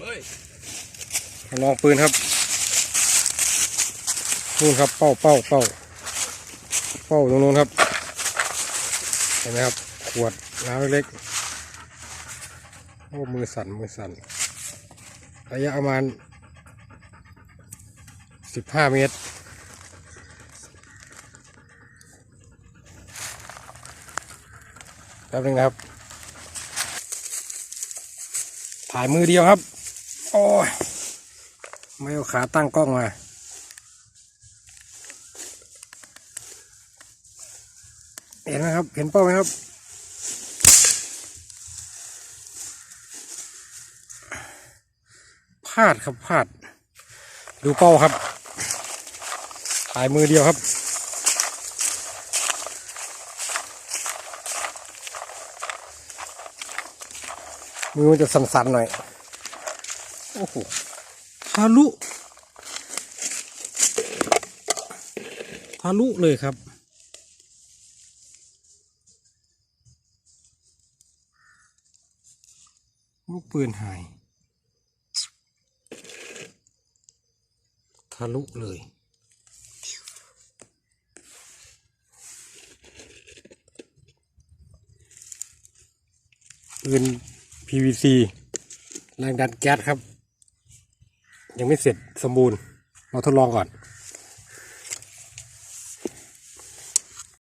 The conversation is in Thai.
เฮ้ยลองปืนครับนู่นครับเป้าเป้าเป้าเป้าตรงนู้นครับ เห็นไหมครับ ขวดน้ำเล็กๆโอ้มือสั่นมือสั่นระยะประมาณสิบห้าเมตรแป๊บนึงนะครับ ถ่ายมือเดียวครับ โอ้ย ไม่เอาขาตั้งกล้องมา เห็นไหมครับ เห็นเป้าไหมครับ พลาดครับพลาด ดูเป้าครับถ่ายมือเดียวครับมือมันจะสั่นๆหน่อย โอ้โหทะลุทะลุเลยครับ ลูกปืนหาย ทะลุเลยปืน PVC แรงดันแก๊สครับ ยังไม่เสร็จสมบูรณ์ เราทดลองก่อน